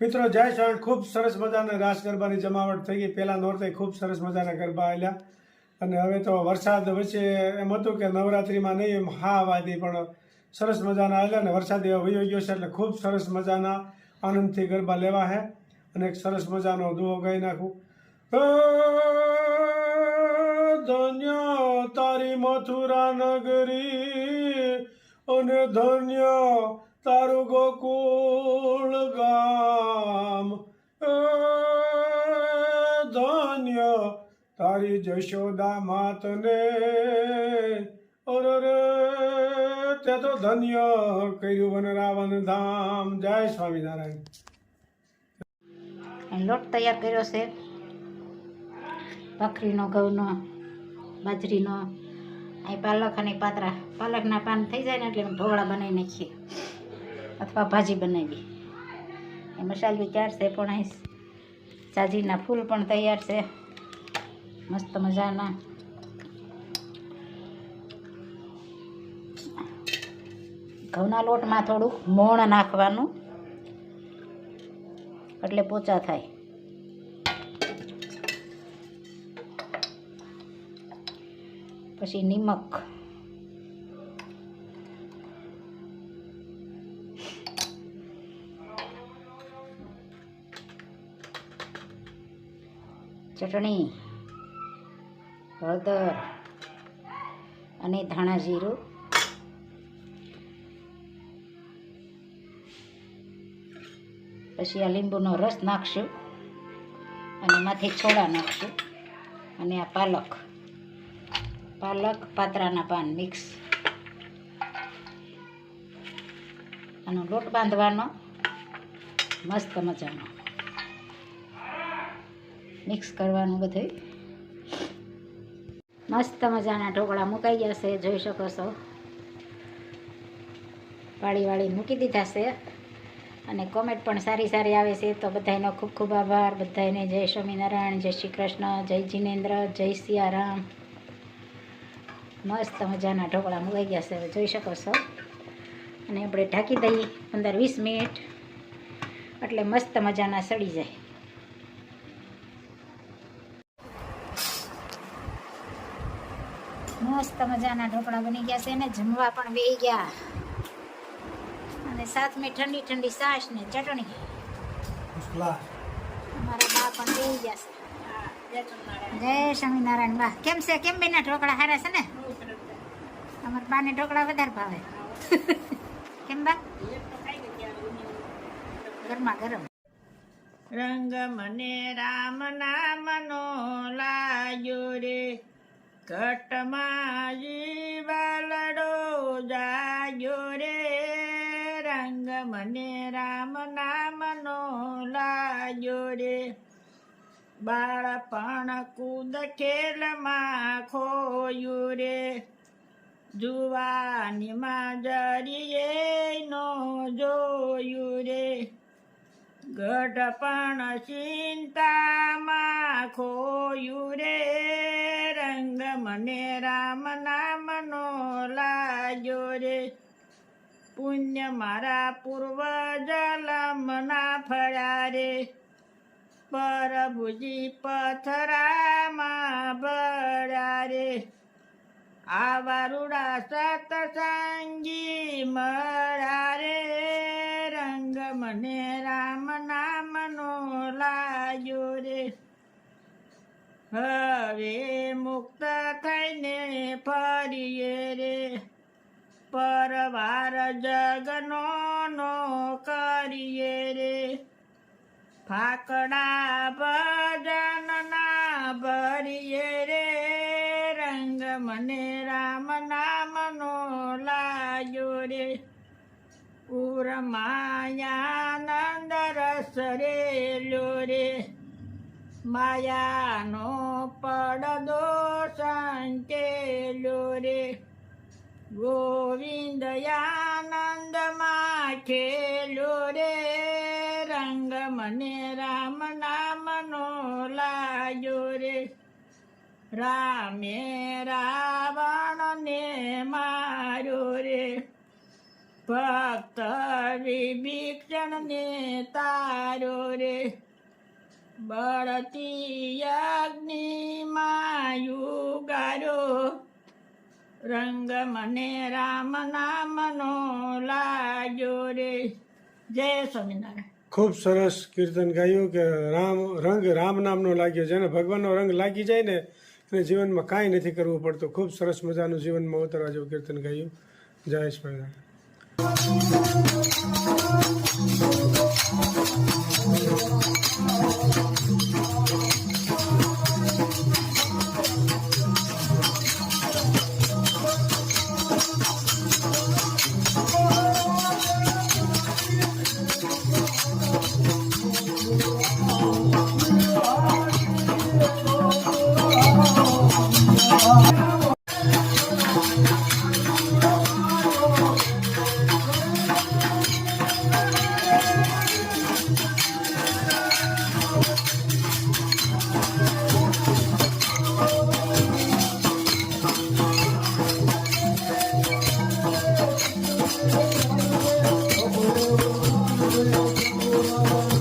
મિત્રો, જય સ્વામી ખૂબ સરસ મજાના રાસ ગરબાની જમાવટ થઈ ગઈ. પહેલાં નોરતે ખૂબ સરસ મજાના ગરબા આવેલા અને હવે તો વરસાદ વચ્ચે એમ હતું કે નવરાત્રિમાં નહીં, એમ હા વાદી પણ સરસ મજાના આવેલા અને વરસાદ એવો વયો ગયો છે એટલે ખૂબ સરસ મજાના આનંદથી ગરબા લેવા છે અને એક સરસ મજાનો દુહો ગાઈ નાખું. ધન્ય તારી મથુરા નગરી અને ધન્ય તારું ગોકુળ ગામ. ધન્ય તારી જશોદા માતને. અરે તે તો ધન્ય કર્યું વન રાવણ ધામ. જય સ્વામિનારાયણ. લોટ તૈયાર કર્યો છે. ભાખરીનો, ઘઉંનો, બાજરીનો. અહીં પાલક અને પાતરા. પાલકના પાન થઈ જાય ને એટલે ઢોળા બનાવી નાખીએ. અથવા ભાજી બનાવી એ મસાલું તૈયાર છે, પણ અહીં સાજીના ફૂલ પણ તૈયાર છે. મસ્ત મજાના. ઘઉંના લોટમાં થોડુંક મોણ નાખવાનું, એટલે પોચા થાય. પછી નિમક. ચટણી, હળદર અને ધાણા જીરું. પછી આ લીંબુનો રસ નાખશું અને એમાંથી છોડા નાખશું અને આ પાલક પાલક પાતરાના પાન મિક્સ. આનો લોટ બાંધવાનો, મસ્ત મજાનો. મિક્સ કરવાનું બધું. મસ્ત મજાના ઢોકળા મુકાઈ ગયા છે, જોઈ શકો છો. વાળી વાળી મૂકી દીધા છે. અને કોમેન્ટ પણ સારી સારી આવે છે, તો બધાનો ખૂબ ખૂબ આભાર. બધાને જય સ્વામિનારાયણ, જય શ્રી કૃષ્ણ, જય જીનેન્દ્ર, જય સિયારામ. મસ્ત મજાના ઢોકળા મુકાઈ ગયા છે જોઈ શકો છો. અને આપણે ઢાંકી દઈએ, પંદર વીસ મિનિટ. એટલે મસ્ત મજાના સડી જાય. મસ્ત મજાના ઢોકળા બની ગયા છે ને જમવા પણ બે ગયા. અને સાથમાં ઠંડી ઠંડી સાસ ને ચટણી. અમારા બા પણ બે ગયા છે. જય સ્વામિનારાયણ બા. કેમ છે? કેમ બેના ઢોકળા હારા છે ને? અમારા બાને ઢોકળા વધારે ભાવે. કેમ બા? ગરમા ગરમ. રંગ મને રામ નામનો લાગ્યો રે. ઘટમાં જીવાલડો જાગ્યો રે. રંગ મને રામ નામનો લાગ્યો રે. બાળપણ કૂદ ખેલમાં ખોયું રે. જુવાનીમાં જરીએ નો જોયું રે. ગઢપણ ચિંતામાં ખોયું રે રંગ મને રામ નામનો લાગ્યો રે. પુણ્ય મારા પૂર્વ જલમના ફળ્યા રે. પરભુજી પથરામાં ભળ્યા રે. આવા રૂડા સતસંગી મળ્યા રે. રંગ મને હવે મુક્ત થઈને ફરીએ રે. પરવાર જગનો નો કરીએ રે. ફાકડા ભજનના ભરીએ રે. રંગ મને રામ નામનો લાયો રે. પૂર માયાનંદ રસ રેલો રે. માયાનો પડદો સંચેલો રે. ગોવિંદ આનંદમાં ખેલો રે. રંગ મને રામ નામનો લાગ્યો રે. રામે રાવણને માર્યો રે. ભક્ત વિભીક્ષણ ને તારો રે. બળતી અગ્નિ માયુગારો રંગ મને રામ નામનો લાગ્યો રે. જય સ્વામિનારાયણ. ખૂબ સરસ કીર્તન ગાયું કે રામ, રંગ રામ નામનો લાગ્યો. જેને ભગવાનનો રંગ લાગી જાય ને, એને જીવનમાં કાંઈ નથી કરવું પડતું. ખૂબ સરસ મજાનું જીવનમાં ઉતરવા જેવું કીર્તન ગાયું. જય સ્વામિનારાયણ. Oh, oh.